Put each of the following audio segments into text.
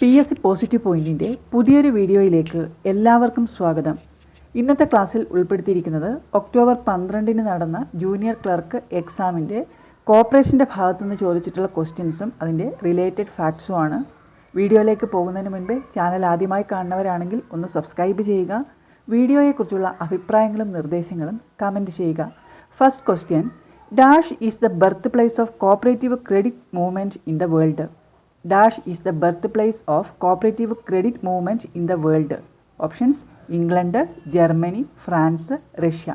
P S C positive പോയിന്റിന്റെ പുതിയൊരു വീഡിയോയിലേക്ക് എല്ലാവർക്കും സ്വാഗതം. ഇന്നത്തെ ക്ലാസ്സിൽ ഉൾപ്പെടുത്തിയിരിക്കുന്നത് ഒക്ടോബർ പന്ത്രണ്ടിന് നടന്ന ജൂനിയർ ക്ലർക്ക് എക്സാമിന്റെ കോപ്പറേഷന്റെ ഭാഗത്തുനിന്ന് ചോദിച്ചിട്ടുള്ള ക്വസ്റ്റ്യൻസും അതിന്റെ റിലേറ്റഡ് ഫാക്ട്സുമാണ്. വീഡിയോയിലേക്ക് പോകുന്നതിന് മുൻപേ ചാനൽ ആദ്യമായി കാണുന്നവരാണെങ്കിൽ ഒന്ന് സബ്സ്ക്രൈബ് ചെയ്യുക വീഡിയോയെക്കുറിച്ചുള്ള അഭിപ്രായങ്ങളും നിർദ്ദേശങ്ങളും കമന്റ് ചെയ്യുക. First question dash is the birth place of cooperative credit movement in the world dash is the birth place of cooperative credit movement in the world options England Germany France Russia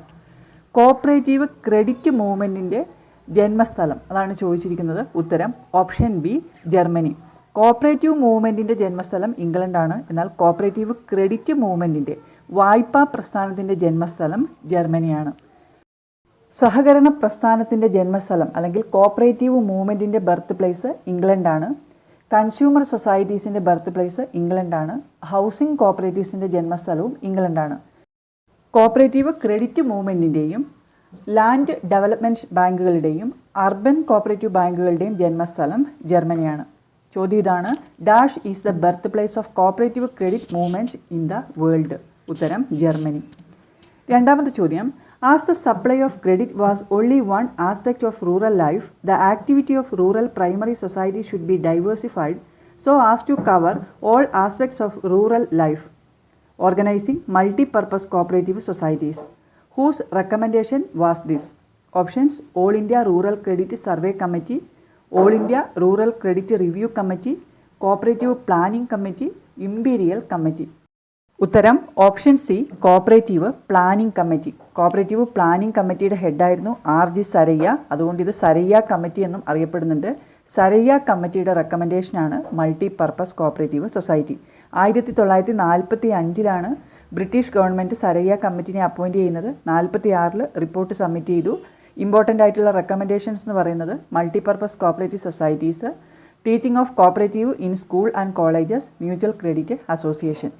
cooperative credit മൂവ്മെന്റിന്റെ ജന്മസ്ഥലം. അതാണ് ചോദിച്ചിരിക്കുന്നത് ഉത്തരം. Option B Germany cooperative മൂവ്മെന്റിന്റെ ജന്മസ്ഥലം ഇംഗ്ലണ്ടാണ് എന്നാൽ cooperative credit മൂവ്മെന്റിന്റെ വായ്പാ പ്രസ്ഥാനത്തിന്റെ ജന്മസ്ഥലം ജർമ്മനിയാണ് സഹകരണ പ്രസ്ഥാനത്തിന്റെ ജന്മസ്ഥലം അല്ലെങ്കിൽ കോപ്പറേറ്റീവ് മൂവ്മെന്റിന്റെ ബർത്ത് പ്ലേസ് ഇംഗ്ലണ്ടാണ് കൺസ്യൂമർ സൊസൈറ്റീസിന്റെ ബർത്ത് പ്ലേസ് ഇംഗ്ലണ്ടാണ്. ഹൗസിംഗ് കോപ്പറേറ്റീവ്സിന്റെ ജന്മസ്ഥലവും ഇംഗ്ലണ്ടാണ്. കോപ്പറേറ്റീവ് ക്രെഡിറ്റ് മൂവ്മെന്റിന്റെയും ലാൻഡ് ഡെവലപ്മെന്റ് ബാങ്കുകളുടെയും അർബൻ കോപ്പറേറ്റീവ് ബാങ്കുകളുടെയും ജന്മസ്ഥലം ജർമ്മനിയാണ്. ചോദ്യം ഇതാണ് dash is the birth place of cooperative credit movement in the world. ഉത്തരം ജർമ്മനി. രണ്ടാമത്തെ ചോദ്യം As the supply of credit was only one aspect of rural life, the activity of rural primary society should be diversified so as to cover all aspects of rural life. Organizing multi-purpose cooperative societies. Whose recommendation was this? Options All India Rural Credit Survey Committee, All India Rural Credit Review Committee, Cooperative Planning Committee, Imperial Committee. ഉത്തരം option C cooperative planning committee. Cooperative planning കമ്മിറ്റിയുടെ ഹെഡായിരുന്നു R G Saraiya. അതുകൊണ്ട് ഇത് Saraiya committee എന്നും അറിയപ്പെടുന്നുണ്ട്. സരയ്യ കമ്മിറ്റിയുടെ റെക്കമെൻഡേഷനാണ് multi purpose cooperative society ആയിരത്തി തൊള്ളായിരത്തി നാൽപ്പത്തി അഞ്ചിലാണ് ബ്രിട്ടീഷ് ഗവൺമെന്റ് സരയ്യ കമ്മിറ്റിനെ അപ്പോയിന്റ് ചെയ്യുന്നത്. നാൽപ്പത്തി ആറിൽ റിപ്പോർട്ട് സബ്മിറ്റ് ചെയ്തു. ഇമ്പോർട്ടന്റ് ആയിട്ടുള്ള റെക്കമെൻഡേഷൻസ് എന്ന് പറയുന്നത് multi purpose cooperative societies teaching of cooperative in school and colleges mutual credit association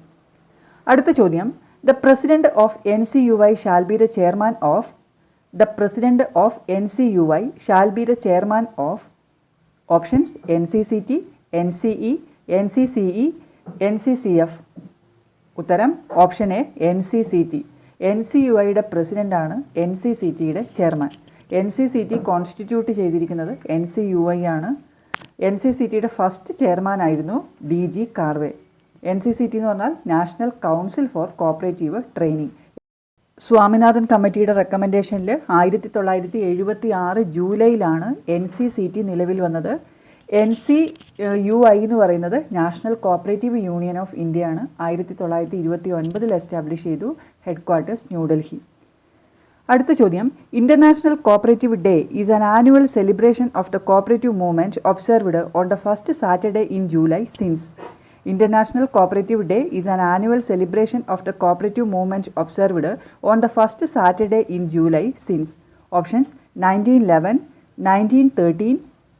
അടുത്ത ചോദ്യം the president of N C U I shall be the chairman of the president of N C U I shall be the chairman of options N C C T N C E N C C E N C C F ഉത്തരം option A N C C T N C U ഐയുടെ പ്രസിഡന്റാണ് N C C ടിയുടെ chairman N C C T constitute ചെയ്തിരിക്കുന്നത് N C U I ആണ് N C C ടിയുടെ first ചെയർമാനായിരുന്നു D G Karve N C C T എന്ന് പറഞ്ഞാൽ national council for cooperative training Swaminathan കമ്മിറ്റിയുടെ റെക്കമെൻഡേഷനിൽ ആയിരത്തി തൊള്ളായിരത്തി എഴുപത്തി ആറ് ജൂലൈയിലാണ് എൻ സി സി ടി നിലവിൽ വന്നത്. എൻ സി യു ഐ എന്ന് പറയുന്നത് നാഷണൽ കോപ്പറേറ്റീവ് യൂണിയൻ ഓഫ് ഇന്ത്യയാണ് ആയിരത്തി തൊള്ളായിരത്തി ഇരുപത്തി ഒൻപതിൽ എസ്റ്റാബ്ലിഷ് ചെയ്തു ഹെഡ് ക്വാർട്ടേഴ്സ് ന്യൂഡൽഹി അടുത്ത ചോദ്യം. International cooperative day is an annual celebration of the cooperative movement observed on the first Saturday in July since International Cooperative Day is an annual celebration of the cooperative movement observed on the first Saturday in July since options 1911, 1913,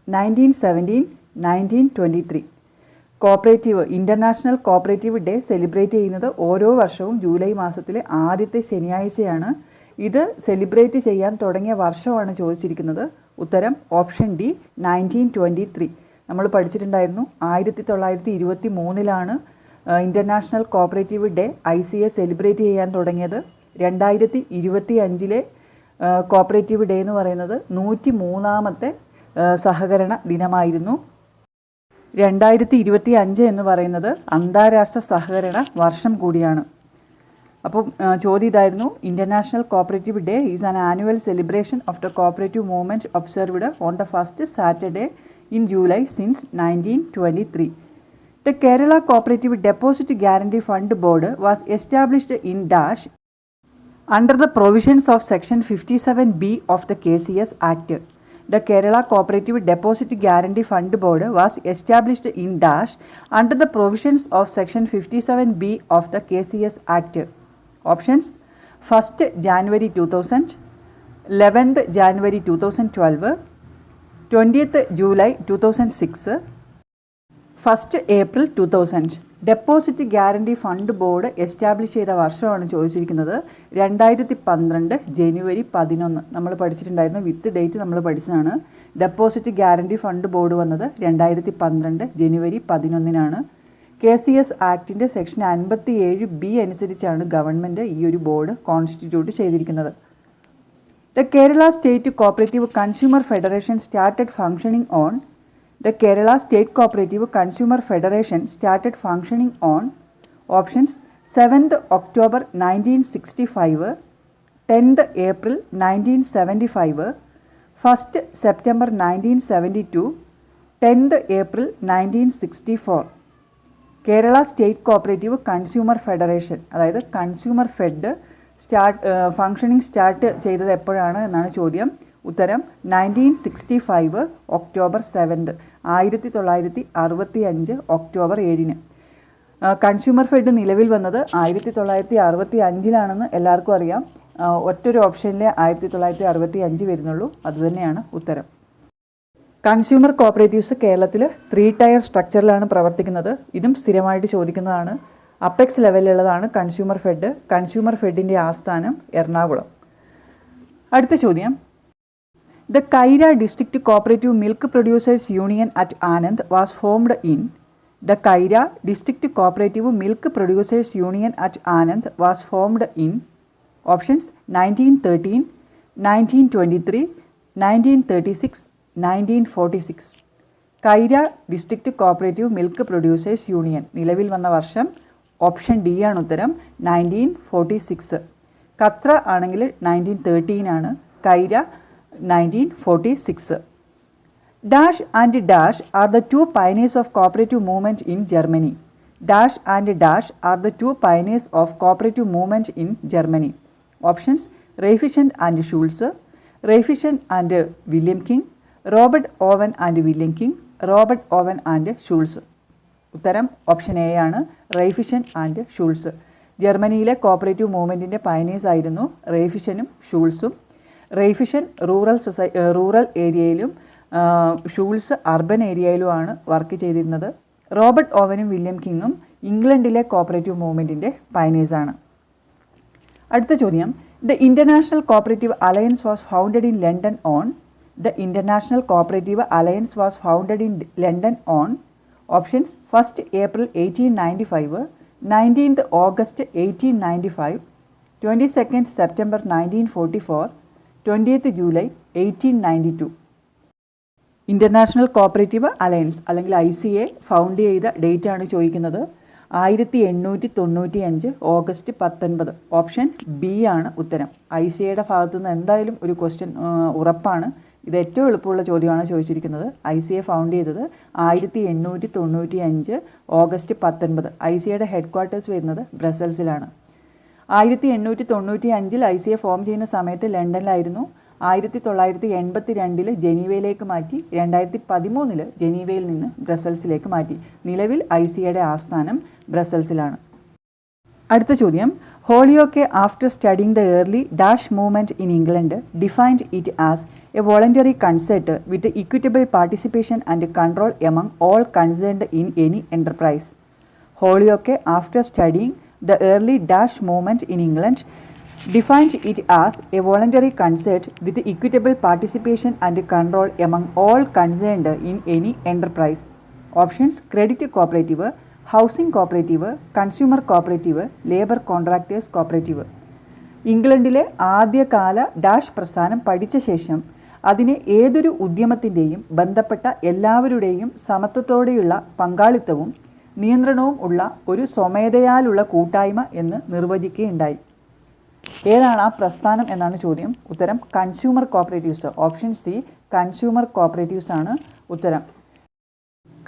1917, 1923. Cooperative international cooperative day celebrate ചെയ്യുന്നത് ഓരോ വർഷവും July മാസത്തിലെ ആദ്യത്തെ ശനിയാഴ്ചയാണ് ഇത് celebrate ചെയ്യാൻ തുടങ്ങിയ വർഷമാണ് ചോദിച്ചിരിക്കുന്നത് ഉത്തരം option D nineteen twenty three നമ്മൾ പഠിച്ചിട്ടുണ്ടായിരുന്നു. ആയിരത്തി തൊള്ളായിരത്തി ഇരുപത്തി മൂന്നിലാണ് international cooperative day I C A celebrate ചെയ്യാൻ തുടങ്ങിയത്. രണ്ടായിരത്തി ഇരുപത്തി അഞ്ചിലെ കോപ്പറേറ്റീവ് ഡേ എന്ന് പറയുന്നത് നൂറ്റി മൂന്നാമത്തെ സഹകരണ ദിനമായിരുന്നു. രണ്ടായിരത്തി ഇരുപത്തി അഞ്ച് എന്ന് പറയുന്നത് അന്താരാഷ്ട്ര സഹകരണ വർഷം കൂടിയാണ്. അപ്പം ചോദ്യം ഇതായിരുന്നു. International cooperative day is an annual celebration of the cooperative movement observed on the first Saturday in July since 1923. The Kerala Cooperative Deposit Guarantee Fund Board was established in Dash under the provisions of Section 57B of the KCS Act. The Kerala Cooperative Deposit Guarantee Fund Board was established in Dash under the provisions of Section 57B of the KCS Act. Options 1st January 2000, 11th January 2012, twentieth July two thousand six first April two thousand deposit guarantee fund board establish ചെയ്ത വർഷമാണ് ചോദിച്ചിരിക്കുന്നത്. രണ്ടായിരത്തി പന്ത്രണ്ട് ജനുവരി പതിനൊന്ന് നമ്മൾ പഠിച്ചിട്ടുണ്ടായിരുന്നു. വിത്ത് date നമ്മൾ പഠിച്ചതാണ്. Deposit guarantee fund board വന്നത് രണ്ടായിരത്തി പന്ത്രണ്ട് ജനുവരി പതിനൊന്നിനാണ്. കെ സി എസ് ആക്ടിന്റെ സെക്ഷൻ അൻപത്തി ഏഴ് ബി അനുസരിച്ചാണ് ഗവൺമെന്റ് ഈ ഒരു ബോർഡ് കോൺസ്റ്റിറ്റ്യൂട്ട് ചെയ്തിരിക്കുന്നത്. on the Kerala state cooperative consumer federation started functioning on options seventh October nineteen sixty five tenth April nineteen seventy five first September nineteen seventy two tenth April nineteen sixty four Kerala state cooperative consumer federation അതായത് consumer fed Start functioning start ചെയ്തത് എപ്പോഴാണ് എന്നാണ് ചോദ്യം. ഉത്തരം nineteen sixty five October seventh ആയിരത്തി തൊള്ളായിരത്തി അറുപത്തി അഞ്ച് ഒക്ടോബർ ഏഴിന് കൺസ്യൂമർ ഫെഡ് നിലവിൽ വന്നത് ആയിരത്തി തൊള്ളായിരത്തി അറുപത്തി അഞ്ചിലാണെന്ന് എല്ലാവർക്കും അറിയാം. ഒറ്റൊരു ഓപ്ഷനിലെ ആയിരത്തി തൊള്ളായിരത്തി അറുപത്തി അഞ്ച് വരുന്നുള്ളൂ. അതുതന്നെയാണ് ഉത്തരം. കൺസ്യൂമർ കോപ്പറേറ്റീവ്സ് കേരളത്തിൽ ത്രീ ടയർ സ്ട്രക്ചറിലാണ് പ്രവർത്തിക്കുന്നത്. ഇതും സ്ഥിരമായിട്ട് ചോദിക്കുന്നതാണ്. അപ്പെക്സ് ലെവലിലുള്ളതാണ് കൺസ്യൂമർ ഫെഡ് കൺസ്യൂമർ ഫെഡിന്റെ ആസ്ഥാനം എറണാകുളം. അടുത്ത ചോദ്യം. The Kaira district cooperative milk producers union at Anand was formed in the Kaira district cooperative milk producers union at Anand was formed in options nineteen thirteen nineteen twenty three nineteen thirty six nineteen forty six Kaira district cooperative milk producers union നിലവിൽ വന്ന വർഷം option D ആണ് ഉത്തരം nineteen forty six ഖത്ര ആണെങ്കിൽ nineteen thirteen ആണ്. Kaira nineteen forty six dash and dash are the two pioneers of cooperative movement in Germany dash and dash are the two pioneers of cooperative movement in Germany options Raiffeisen and Schulze Raiffeisen and William King Robert Owen and William King Robert Owen and Schulze ഉത്തരം option A ആണ്. Raiffeisen and Schulze. ജർമ്മനിയിലെ cooperative മൂവ്മെന്റിന്റെ pioneers ആയിരുന്നു റേഫിഷനും ഷൂൾസും. Raiffeisen rural സൊസൈ rural ഏരിയയിലും Schulze urban ഏരിയയിലുമാണ് work ചെയ്തിരുന്നത്. റോബർട്ട് ഓവനും വില്യം കിങ്ങും ഇംഗ്ലണ്ടിലെ കോപ്പറേറ്റീവ് മൂവ്മെന്റിന്റെ പയനേഴ്സാണ് അടുത്ത ചോദ്യം. The international cooperative alliance was founded in London on. The international cooperative alliance was founded in London on. Options first April eighteen ninety five nineteenth August eighteen ninety five twenty second September nineteen forty four twentieth July eighteen ninety two international cooperative alliance അല്ലെങ്കിൽ I C A found ചെയ്ത date ആണ് ചോദിക്കുന്നത്. ആയിരത്തി എണ്ണൂറ്റി തൊണ്ണൂറ്റി അഞ്ച് August പത്തൊൻപത്. Option B ആണ് ഉത്തരം. ഐ സി എയുടെ ഭാഗത്തു നിന്ന് എന്തായാലും ഒരു ക്വസ്റ്റ്യൻ ഉറപ്പാണ്. ഇത് ഏറ്റവും എളുപ്പമുള്ള ചോദ്യമാണ് ചോദിച്ചിരിക്കുന്നത്. ഐ സി എ ഫൗണ്ട് ചെയ്തത് ആയിരത്തി എണ്ണൂറ്റി തൊണ്ണൂറ്റി അഞ്ച് ഓഗസ്റ്റ് പത്തൊൻപത്. ഐ സി എയുടെ ഹെഡ് ക്വാർട്ടേഴ്സ് വരുന്നത് ബ്രസൽസിലാണ്. ആയിരത്തി എണ്ണൂറ്റി തൊണ്ണൂറ്റി അഞ്ചിൽ ഐ സി എ ഫോം ചെയ്യുന്ന സമയത്ത് ലണ്ടനിലായിരുന്നു. ആയിരത്തി തൊള്ളായിരത്തി എൺപത്തി രണ്ടിൽ ജനീവയിലേക്ക് മാറ്റി. രണ്ടായിരത്തി പതിമൂന്നിൽ ജനീവയിൽ നിന്ന് ബ്രസൽസിലേക്ക് മാറ്റി. നിലവിൽ ഐ സി എയുടെ ആസ്ഥാനം ബ്രസൽസിലാണ്. അടുത്ത ചോദ്യം. Holyoke, after studying the early Dash movement in England, defined it as a voluntary concert with equitable participation and control among all concerned in any enterprise. Holyoke, after studying the early Dash movement in England, defined it as a voluntary concert with equitable participation and control among all concerned in any enterprise. Options Credit Cooperative Housing cooperative consumer cooperative labour contractors cooperative. ഇംഗ്ലണ്ടിലെ ആദ്യകാല dash പ്രസ്ഥാനം പഠിച്ച ശേഷം അതിനെ ഏതൊരു ഉദ്യമത്തിന്റെയും ബന്ധപ്പെട്ട എല്ലാവരുടെയും സമത്വത്തോടെയുള്ള പങ്കാളിത്തവും നിയന്ത്രണവും ഉള്ള ഒരു സ്വമേധയാലുള്ള കൂട്ടായ്മ എന്ന് നിർവചിക്കുകയുണ്ടായി. ഏതാണ് ആ പ്രസ്ഥാനം എന്നാണ് ചോദ്യം. ഉത്തരം consumer cooperatives. Option C consumer cooperatives ആണ് ഉത്തരം.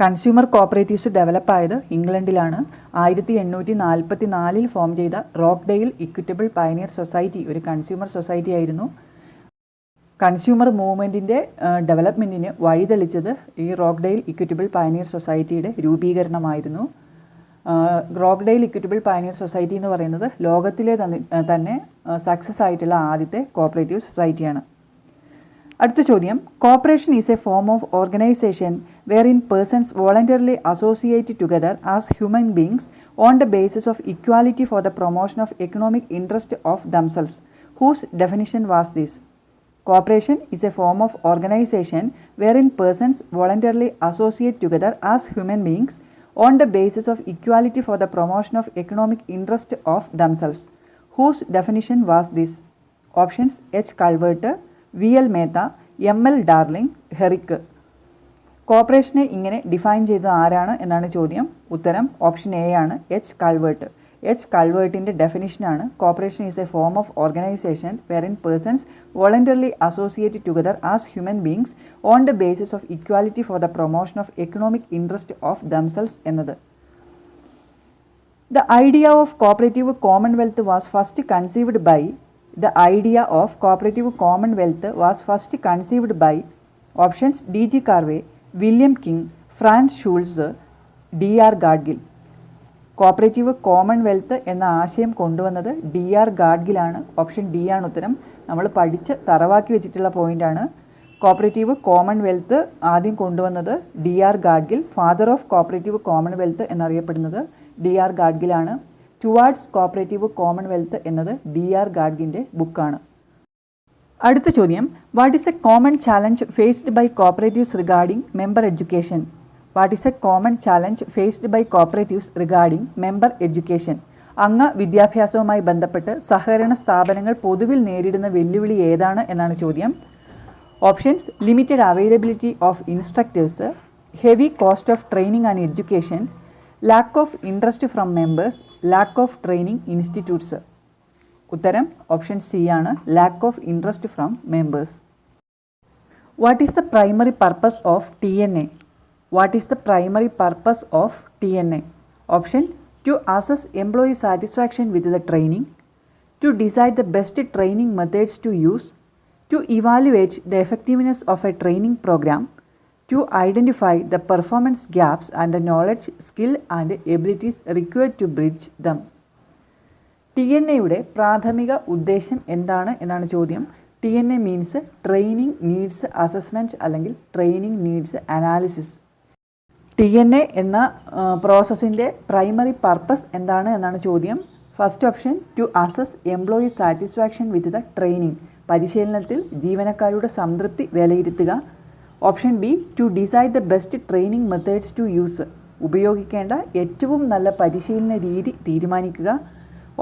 കൺസ്യൂമർ കോപ്പറേറ്റീവ്സ് ഡെവലപ്പ് ആയത് ഇംഗ്ലണ്ടിലാണ്. ആയിരത്തി എണ്ണൂറ്റി നാൽപ്പത്തി നാലിൽ ഫോം ചെയ്ത റോക്ക്ഡെയിൽ ഇക്വിറ്റബിൾ പയനിയർ സൊസൈറ്റി ഒരു കൺസ്യൂമർ സൊസൈറ്റി ആയിരുന്നു. കൺസ്യൂമർ മൂവ്മെന്റിന്റെ ഡെവലപ്മെന്റിന് വഴിതെളിച്ചത് ഈ റോക്ക്ഡെയിൽ ഇക്വിറ്റബിൾ പയനിയർ സൊസൈറ്റിയുടെ രൂപീകരണമായിരുന്നു. റോക്ക്ഡെയിൽ ഇക്വിറ്റബിൾ പയനിയർ സൊസൈറ്റി എന്ന് പറയുന്നത് ലോകത്തിലെ തന്നെ സക്സസ് ആയിട്ടുള്ള ആദ്യത്തെ കോപ്പറേറ്റീവ് സൊസൈറ്റിയാണ്. അടുത്ത ചോദ്യം. Cooperation is a form of organisation where in persons voluntarily associate together as human beings on the basis of equality for the promotion of economic interest of themselves whose definition was this Cooperation is a form of organization wherein persons voluntarily associate together as human beings on the basis of equality for the promotion of economic interest of themselves whose definition was this options H Calvert V L Mehta M L Darling Herrick. കോപ്പറേഷനെ ഇങ്ങനെ define ചെയ്തത് ആരാണ് എന്നാണ് ചോദ്യം. ഉത്തരം option A ആണ് H Calvert. H കൾവേർട്ടിന്റെ ഡെഫിനിഷനാണ് cooperation is a form of organisation where in persons voluntarily associate together as human beings on the basis of equality for the promotion of economic interest of themselves എന്നത്. The idea of cooperative commonwealth was first conceived by the idea of cooperative commonwealth was first conceived by options D.G. Carvey, William King, Franz Schulz, D.R. Gadgil. Cooperative commonwealth എന്ന ആശയം കൊണ്ടുവന്നത് D R ഗാഡ്ഗിലാണ് option D ആണ് ഉത്തരം നമ്മൾ പഠിച്ച് തറവാക്കി വെച്ചിട്ടുള്ള പോയിന്റാണ് കോപ്പറേറ്റീവ് കോമൺവെൽത്ത് ആദ്യം കൊണ്ടുവന്നത് D R Gadgil father of cooperative commonwealth എന്നറിയപ്പെടുന്നത് ഡി ആർ ഗാഡ്ഗിലാണ് ടുവാർഡ്സ് കോപ്പറേറ്റീവ് കോമൺവെൽത്ത് എന്നത് ഡി ആർ ഗാഡ്ഗിന്റെ ബുക്കാണ്. അടുത്ത ചോദ്യം. What is a common challenge faced by cooperatives regarding member education what is a common challenge faced by cooperatives regarding member education അംഗ വിദ്യാഭ്യാസവുമായി ബന്ധപ്പെട്ട് സഹകരണ സ്ഥാപനങ്ങൾ പൊതുവിൽ നേരിടുന്ന വെല്ലുവിളി ഏതാണ് എന്നാണ് ചോദ്യം. Options limited availability of instructors heavy cost of training and education lack of interest from members lack of training institutes ഉത്തരം ഓപ്ഷൻ സി ആണ്. Lack of interest from members what is the primary purpose of T N A what is the primary purpose of T N A option to assess employee satisfaction with the training to decide the best training methods to use to evaluate the effectiveness of a training programme to identify the performance gaps and the knowledge, skill and abilities required to bridge them. T N എയുടെ പ്രാഥമിക ഉദ്ദേശം എന്താണ് എന്നാണ് ചോദ്യം. T N A means training needs assessment അല്ലെങ്കിൽ training needs analysis T N A എന്ന പ്രോസസ്സിന്റെ primary purpose എന്താണ് എന്നാണ് ചോദ്യം. First option to assess employee satisfaction with the training പരിശീലനത്തിൽ ജീവനക്കാരുടെ സംതൃപ്തി വിലയിരുത്തുക. Option B to decide the best training methods to use ഉപയോഗിക്കേണ്ട ഏറ്റവും നല്ല പരിശീലന രീതി തീരുമാനിക്കുക.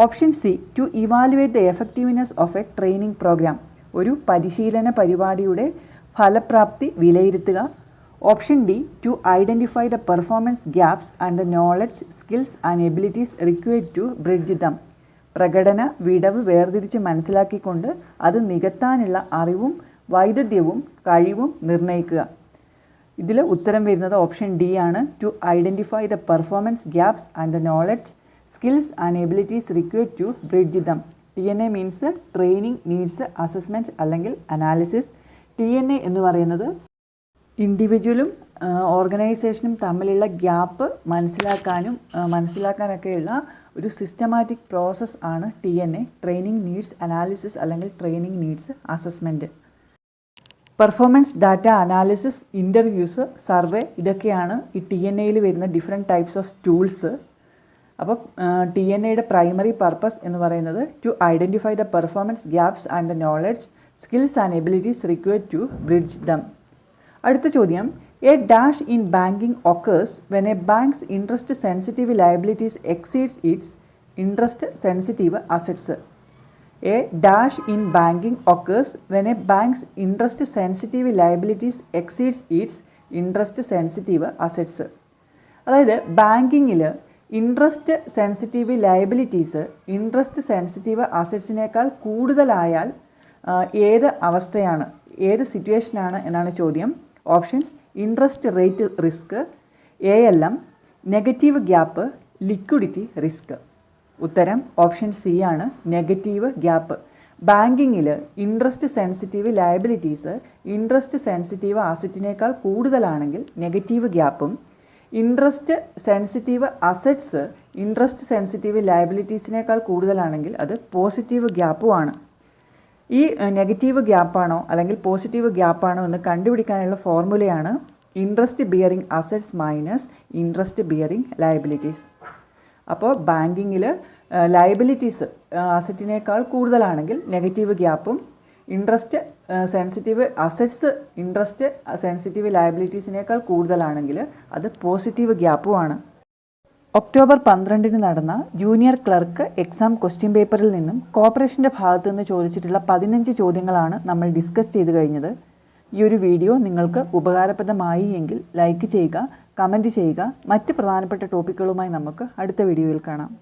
Option C to evaluate the effectiveness of a training programme ഒരു പരിശീലന പരിപാടിയുടെ ഫലപ്രാപ്തി വിലയിരുത്തുക. Option D to identify the performance gaps and the knowledge skills and abilities required to bridge them പ്രകടന വിടവ് വേർതിരിച്ച് മനസ്സിലാക്കിക്കൊണ്ട് അത് നികത്താനുള്ള അറിവും വൈദഗ്ധ്യവും കഴിവും നിർണയിക്കുക. ഇതിൽ ഉത്തരം വരുന്നത് ഓപ്ഷൻ ഡി ആണ്. To identify the performance gaps and the knowledge skills and abilities required to bridge them T N A means training needs assessment അല്ലെങ്കിൽ അനാലിസിസ് ടി എൻ എ എന്ന് പറയുന്നത് ഇൻഡിവിജ്വലും ഓർഗനൈസേഷനും തമ്മിലുള്ള ഗ്യാപ്പ് മനസ്സിലാക്കാനും മനസ്സിലാക്കാനൊക്കെയുള്ള ഒരു സിസ്റ്റമാറ്റിക് പ്രോസസ്സ് ആണ് T N A training needs analysis അല്ലെങ്കിൽ training needs assessment performance data analysis interviews survey ഇതൊക്കെയാണ് ഈ ടി എൻ എയിൽ വരുന്ന ഡിഫറെന്റ് ടൈപ്സ് ഓഫ് ടൂൾസ് അപ്പോൾ ടി എൻ എയുടെ പ്രൈമറി പർപ്പസ് എന്ന് പറയുന്നത് to identify the performance gaps and the knowledge skills and abilities required to bridge them അടുത്ത ചോദ്യം a dash in banking occurs when a bank's interest sensitive liabilities exceeds its interest sensitive assets a dash in banking occurs when a bank's interest sensitive liabilities exceeds its interest sensitive assets അതായത് ബാങ്കിങ്ങിൽ interest sensitive liabilities interest sensitive അസറ്റ്സിനേക്കാൾ കൂടുതലായാൽ ഏത് അവസ്ഥയാണ് ഏത് സിറ്റുവേഷനാണ് എന്നാണ് ചോദ്യം. Options interest rate risk A L M negative gap liquidity risk ഉത്തരം option C ആണ് negative gap. ബാങ്കിങ്ങിൽ interest sensitive liabilities interest sensitive അസറ്റിനേക്കാൾ കൂടുതലാണെങ്കിൽ negative ഗ്യാപ്പും. Interest sensitive assets interest sensitive ലയബിലിറ്റീസിനേക്കാൾ കൂടുതലാണെങ്കിൽ അത് പോസിറ്റീവ് ഗ്യാപ്പുമാണ് ഈ നെഗറ്റീവ് ഗ്യാപ്പാണോ അല്ലെങ്കിൽ പോസിറ്റീവ് ഗ്യാപ്പാണോ എന്ന് കണ്ടുപിടിക്കാനുള്ള ഫോർമുലയാണ് interest bearing assets minus interest bearing liabilities. അപ്പോൾ ബാങ്കിങ്ങിൽ ലയബിലിറ്റീസ് അസറ്റിനേക്കാൾ കൂടുതലാണെങ്കിൽ negative ഗ്യാപ്പും interest sensitive assets interest sensitive ലയബിലിറ്റീസിനേക്കാൾ കൂടുതലാണെങ്കിൽ അത് പോസിറ്റീവ് ഗ്യാപ്പുമാണ് ഒക്ടോബർ പന്ത്രണ്ടിന് നടന്ന ജൂനിയർ ക്ലർക്ക് എക്സാം ക്വസ്റ്റ്യൻ പേപ്പറിൽ നിന്നും കോർപ്പറേഷന്റെ ഭാഗത്തു നിന്ന് ചോദിച്ചിട്ടുള്ള പതിനഞ്ച് ചോദ്യങ്ങളാണ് നമ്മൾ ഡിസ്കസ് ചെയ്ത് കഴിഞ്ഞത്. ഈ ഒരു വീഡിയോ നിങ്ങൾക്ക് ഉപകാരപ്രദമായി എങ്കിൽ ലൈക്ക് ചെയ്യുക. കമന്റ് ചെയ്യുക. മറ്റ് പ്രധാനപ്പെട്ട ടോപ്പിക്കുകളുമായി നമുക്ക് അടുത്ത വീഡിയോയിൽ കാണാം.